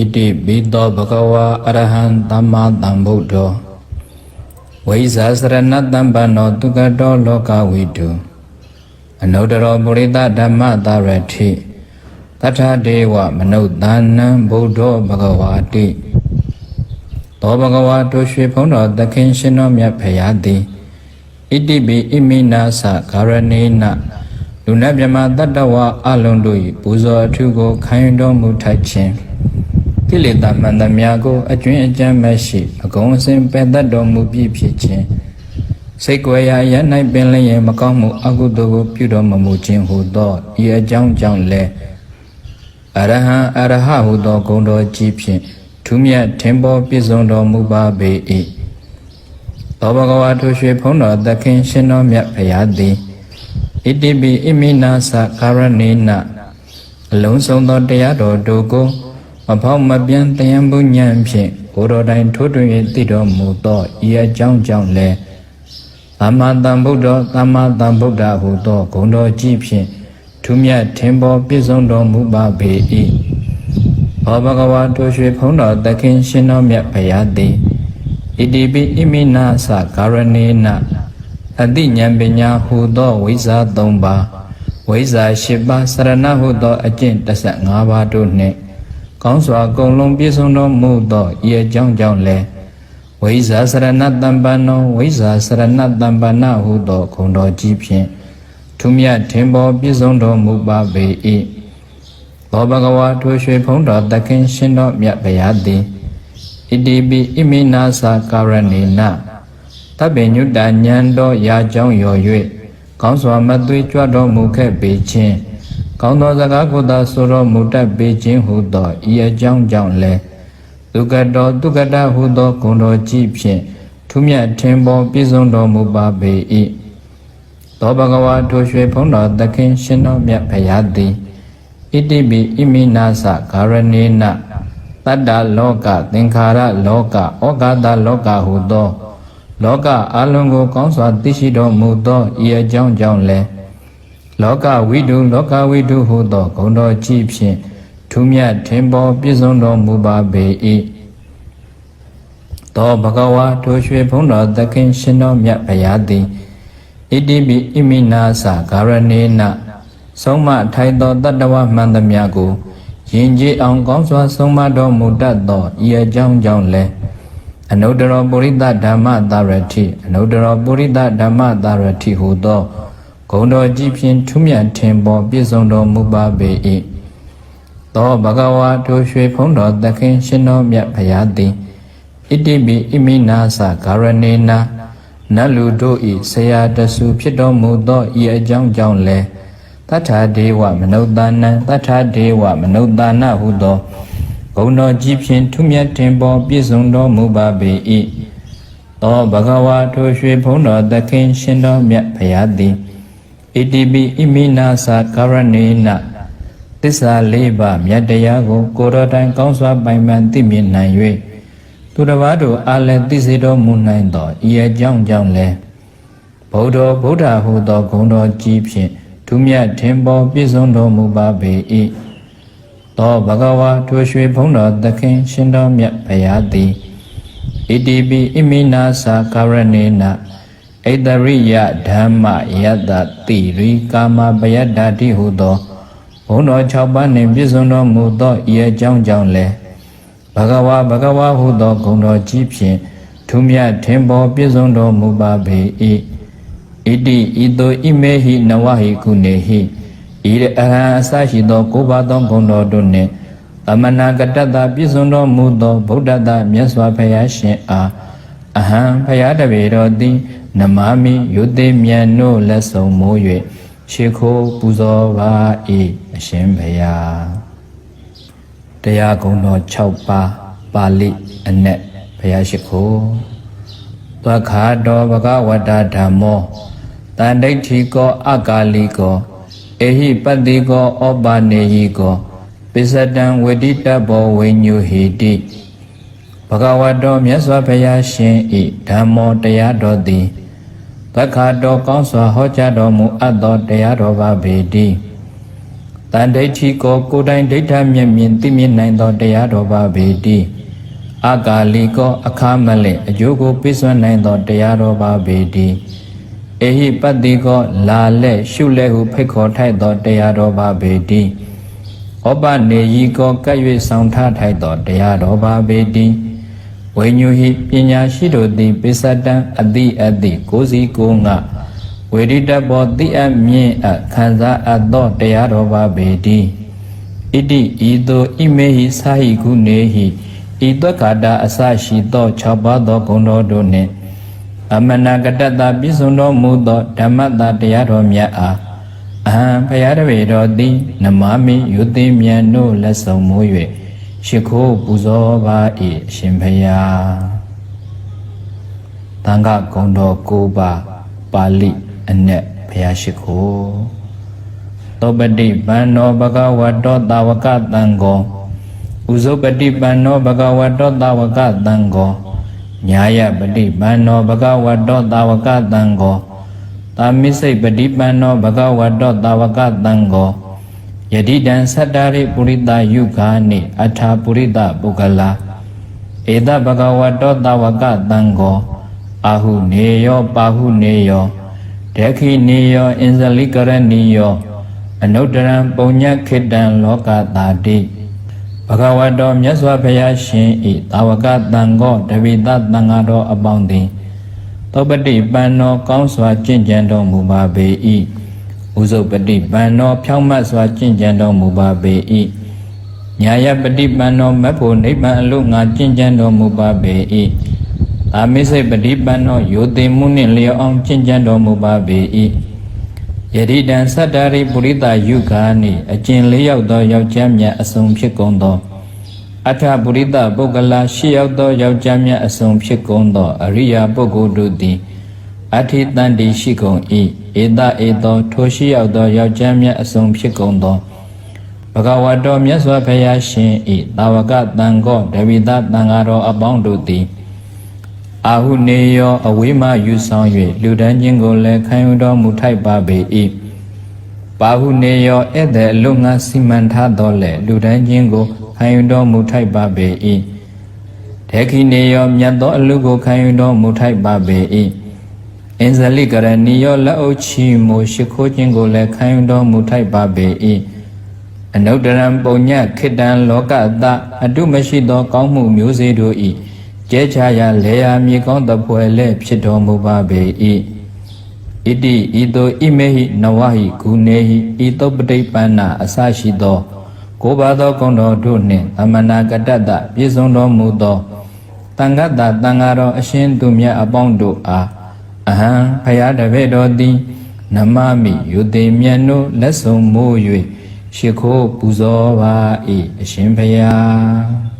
ဣတိပိသောဘဂဝါအရဟံသမ္မာသမ္ဗုဒ္ဓောဝိဇာစရဏတံပန္နောတုကတောလောကဝိတုအနုတ္တရောပုရိသဓမ္မသာရတိတထာဒေဝမနုဿာနံဗုဒ္ဓောဘဂဝါတိသောဘဂဝါတို့ရွှေဖုံးတော်သခင်ရှင်တော်မြတ်ဖရာသည်ဣတိပိဣမိနာသဂရဏေနလူနတ်မြမတတ္တဝါအလုံးတို့၏ပူဇော်အထုကိုခံယူတော်မူထိုက်ခြင်း ကိလေသာမှန်သမျှကိုအကျွင်းအကြမ်းမဲ့ရှိအကုန်အစင်ပယ်တတ်တော်မူပြီးဖြစ်ခြင်းစိတ်ကြွယ်ရာရ၌ပင်လည်းမကောင်းမှုအကုသိုလ်ကိုပြုတော်မမူခြင်းဟုသောဤအကြောင်းကြောင့်လည်းအရဟံအရဟဟုသောဂုဏ်တော်ကြီးဖြင့်ထူးမြတ်ထင်ပေါ်ပြည့်စုံတော်မူပါပေ၏သောဘဂဝါထိုရွှေဖုံးတော်သခင်ရှင်တော်မြတ်ဖရာသည်ဣတိပိဣမိနာသကာရဏေနအလုံးစုံသောတရားတော်တို့ကို မဖောက်မပြန်တရားမှုဉာဏ်ဖြင့်ကိုယ်တော်တိုင်ထိုးထွင်း၍သိတော်မူသောဤအကြောင်းကြောင့်လည်းသမ္မာသမ္ဗုဒ္ဓသမ္မာသမ္ဗုဒ္ဓဟုသောဂုဏ်တော်ကြီးဖြင့်ထူးမြတ်ထင်ပေါ်ပြည့်စုံတော်မူပါပေ၏ဘောဘဂဝါတို့ရွှေဖုံးတော်သခင်ရှင်တော်မြတ်ဘုရားသည်ဣတိပိဣမိနာသကာရဏေနအတိဉာဏ်ပညာဟုသောဝိဇ္ဇာ၃ပါးဝိဇ္ဇာ၈ပါးစရဏဟုသောအကျင့်15ပါးတို့နှင့် ကောင်းစွာကုန်လုံးပြည့်စုံတော်မူသောဤအကြောင်းကြောင့်လည်းဝိဇ္ဇာစရဏတံပန္နောဝိဇ္ဇာစရဏတံပန္နဟုသောဂုဏ်တော်ကြီးဖြင့်ထုမြတ်ထင်ပေါ်ပြည့်စုံတော်မူပါပေ၏ဘောဘဂဝါထိုရွှေဖုံးတော်သခင်ရှင်တော်မြတ်ဗျာသည်ဣတိပိဣမိနာသာကာရဏေနတပ္ပေညုတဉဏ်တော်ရာကြောင်းရော်၍ကောင်းစွာမသွေးကြွတော်မူခဲ့ပေခြင်း ကောင်းသောစကားကိုသာဆိုတော်မူတတ်ပေခြင်းဟုသောဤအကြောင်းကြောင့်လည်းဒုက္ကတောဒုက္ကတဟုသောဂုဏ်တော်ကြီးဖြင့်ထုမြတ်ထင်ပေါ်ပြည့်စုံတော်မူပါပေ၏သောဘဂဝါထိုရွှေဖုံးတော်သခင်ရှင်တော်မြတ်ဖရာသည်ဣတိပိဣမိနာသဂရဏေနတတ္တလောကသင်္ခါရလောကဩဃာတလောကဟုသော လောကအလုံးကိုကောင်းစွာသိရှိတော်မူသောဤအကြောင်းကြောင့်လည်း လောကဝိတုလောကဝိတုဟုသောဂုဏ်တော်ကြီးဖြင့်ထူးမြတ်ထင်ပေါ်ပြည့်စုံတော်မူပါပေ၏သောဘဂဝါထိုရွှေဘုံတော်သခင်ရှင်တော်မြတ်ဘုရားသည်ဣတိပိဣမိနာသဂရဏေနဆုံးမထိုင်သောတတ္တဝမှန်သမျှကိုယင်ကြည်အောင်ကောင်းစွာဆုံးမတော်မူတတ်သောဤအကြောင်းကြောင့်လည်းအနုတ္တရောပုရိသဓမ္မသာရတိအနုတ္တရောပုရိသဓမ္မသာရတိဟုသော ဂုံတော်ကြီးဖြင့်ထူးမြတ်ထင်ပေါ်ပြည့်စုံတော်မူပါပေ၏သောဘဂဝါတို့ရွှေဖုံးတော်သခင်ရှင်တော်မြတ်ဖရာသည်ဣတိပိဣမိနာသဂရဏေနာနတ်လူတို့ဤဆရာတဆူဖြစ်တော်မူသောဤအကြောင်းကြောင့်လည်းတထာဒေဝမနုဿာနံတထာဒေဝမနုဿာနဟုသောဂုဏ်တော်ကြီးဖြင့်ထူးမြတ်တင်ပေါ်ပြည့်စုံတော်မူပါပေ၏သောဘဂဝါထိုရွှေဖုံးတော်သခင်ရှင်တော်မြတ်ဖရာသည် ဣတိပိဣမိနာသကာရဏေနသစ္စာလေးပါးမြတ်တရားကို ကိုယ်တော်တိုင်ကောင်းစွာပိုင်ပန်သိမြင်နိုင်၍သူတစ်ပါးတို့အားလည်းသိစေတော်မူနိုင်သောဤအကြောင်းကြောင့်လည်းဗုဒ္ဓဗုဒ္ဓဟုသောဂုဏ်တော်ကြီးဖြင့်ဒုမြတ်ထင်ပေါ်ပြည့်စုံတော်မူပါပေ၏သောဘဂဝါထိုရွှေဘုံတော်သခင်ရှင်တော်မြတ်ဘုရားသည်ဣတိပိဣမိနာသာကာရဏေန ဣတရိယဓမ္မယတ္တတိရိကာမပယတ္တာတိဟုသောဘုံတော်6ပါးနှင့်ပြည့်စုံတော်မူသောဤအကြောင်းကြောင့်လည်းဘဂဝါဘဂဝါဟုသောဂုဏ်တော်ကြီးဖြင့်ထူးမြတ်ထင်ပေါ်ပြည့်စုံတော်မူပါပေ၏ဣတိဤသို့ဣမေဟိနဝဟိကုနေဟိဤရအဟံအစရှိသောကိုးပါးသောဂုဏ်တော်တို့နှင့်သမဏကတ္တတပြည့်စုံတော်မူသောဗုဒ္ဓတမြတ်စွာဘုရားရှင်အား အဟံဘုရားတပည့်တော်သည်နမမိယုတိမြန်နို့လက်ဆောင်မိုး၍ရှ िख ိုးပူဇော်ပါ၏အရှင်ဘုရားတရားကုံတော်6ပါးပါဠိအ내ဘုရားရှိခိုးသက္ခာတော်ဘဂဝတ္တဓမ္မောတန်ဒိဋ္ဌိကောအကာလိကောအေဟိပတ္တိကောဩပါနေဟိကောပိစတံဝိတိတဘောဝိညုဟိတိ ဘဂဝတ်တော်မြတ်စွာဘုရားရှင်ဤဓမ္မောတရားတော်သည်သက္ခာတော်ကောင်းစွာဟောကြားတော်မူအပ်သောတရားတော်ပါပေတည်းတန်ဒိဋ္ဌိကိုကိုယ်တိုင်ဒိဋ္ဌမျက်မြင်သိမြင်နိုင်သောတရားတော်ပါပေတည်းအကာလီကောအခါမလဲအကျိုးကိုပြည့်စွမ်းနိုင်သောတရားတော်ပါပေတည်းအေဟိပတ္တိကောလာလက်ရှုလက်ဟုဖိတ်ခေါ်ထိုက်သောတရားတော်ပါပေတည်းဩပနေယီကောကပ်၍ဆောင်ထားထိုက်သောတရားတော်ပါပေတည်း ဝိညုဟိပညာရှိတို့သည်ပိစတံအတိအတိကိုစီကိုငါဝေရိတဘောတိအမြင့်အခံစားအပ်သောတရားတော်ပါပေတည်းဣတိဤသို့ဣမေဟိသာဟိကုနေဟိဤသွက်ခါတာအစရှိသော6ပါးသောဂုဏ်တော်တို့နှင့်အမနာကတ္တတာပြည့်စုံတော်မူသောဓမ္မတာတရားတော်မြတ်အားအဟံဖရာတပေတော်သည်နမမိယုသိမြတ်တို့လက်ဆောင်မိုး၍ ရှိခိုးပူဇော်ပါ၏အရှင်ဖရာတန်ခဂုံတော်၉ပါးပါဠိအ내ဖရာရှိခိုးသောပတိပန္နောဘဂဝတောတာဝကတံဃောဥဇုပတိပန္နောဘဂဝတောတာဝကတံဃောညာယပတိပန္နောဘဂဝတောတာဝကတံဃောသာမိစိတ်ပတိပန္နောဘဂဝတောတာဝကတံဃော ယတိတံသတ္တရိပုရိတယုဂာနိအထာပုရိတပုဂ္ဂလာဧတဘဂဝတောတာဝကတံဃောအာဟုနေယောပါဟုနေယောဒက္ခိနေယောအင်ဇလိကရဏီယောအနုတ္တရံပုံညခိတံလောကတာတိဘဂဝတောမြတ်စွာဘုရားရှင်ဤတာဝကတံဃောတပိတသံဃာတော်အပေါင်းသည်သောပတိပန်တော်ကောင်းစွာကျင့်ကြံတော်မူပါပေ၏ ဥဇုပတိပန်တော်ဖြောင့်မတ်စွာကျင့်ကြံတော်မူပါပေ၏ညာယပတိပန်တော်မတ်ဖို့နိဗ္ဗာန်အလို့ငါကျင့်ကြံတော်မူပါပေ၏အာမိစိတ်ပတိပန်တော်ယိုသိမှုနှင့်လျော်အောင်ကျင့်ကြံတော်မူပါပေ၏ယတိတံသတ္တရိပုရိသယုဂာနိအကျင်လေးရောက်သောယောက်ျားမြတ်အစုံဖြစ်ကုန်သောအထပုရိသပုဂ္ဂလာရှေ့ရောက်သောယောက်ျားမြတ်အစုံဖြစ်ကုန်သောအရိယာပုဂ္ဂိုလ်တို့သည် အထိတန်တိရှိကုန်၏ဧတဧသောထိုရှိရောက်သောယောက်ျားမြတ်အစုံဖြစ်ကုန်သောဘဂဝတောမြတ်စွာဘုရားရှင်၏တာဝကတန်ခောတဝိသတန်ဃာတော်အပေါင်းတို့သည်အာဟုနေယောအဝိမယူဆောင်၍လူဒန်းချင်းကိုလည်းခံယူတော်မူထိုက်ပါပေ၏ပါဟုနေယောဧည့်သည်အလို့ငါစီမံထားတော်လဲလူဒန်းချင်းကိုခံယူတော်မူထိုက်ပါပေ၏ဒေခိနေယောမြတ်သောအလူကိုခံယူတော်မူထိုက်ပါပေ၏ အင်ဇလိကရဏီယောလက်အုပ်ချီမို့ရှိခိုးခြင်းကိုလည်းခံယူတော်မူထိုက်ပါပေ၏အနုတ္တရံပုံညခိတံလောကတအတုမရှိသောကောင်းမှုမျိုးစေ့တို့၏ကျဲချရာလေယာမြေကောင်းတပွဲလည်းဖြစ်တော်မူပါပေ၏ဣတိဤသို့ဣမေဟိနဝဟိဂုနေဟိဤတုပ္ပတိပန္နာအစရှိသောကိုးပါးသောဂုဏ်တော်တို့နှင့်သမဏကတ္တတပြည့်စုံတော်မူသောတန်ခတ္တတန်ဃာတော်အရှင်သူမြတ်အပေါင်းတို့အား အဟံဖယားတပည့်တော်သည်နမမိယုတိမြတ်တို့လက်ဆောင်မိုး၍ရှိခိုးပူဇော်ပါ၏အရှင်ဖယား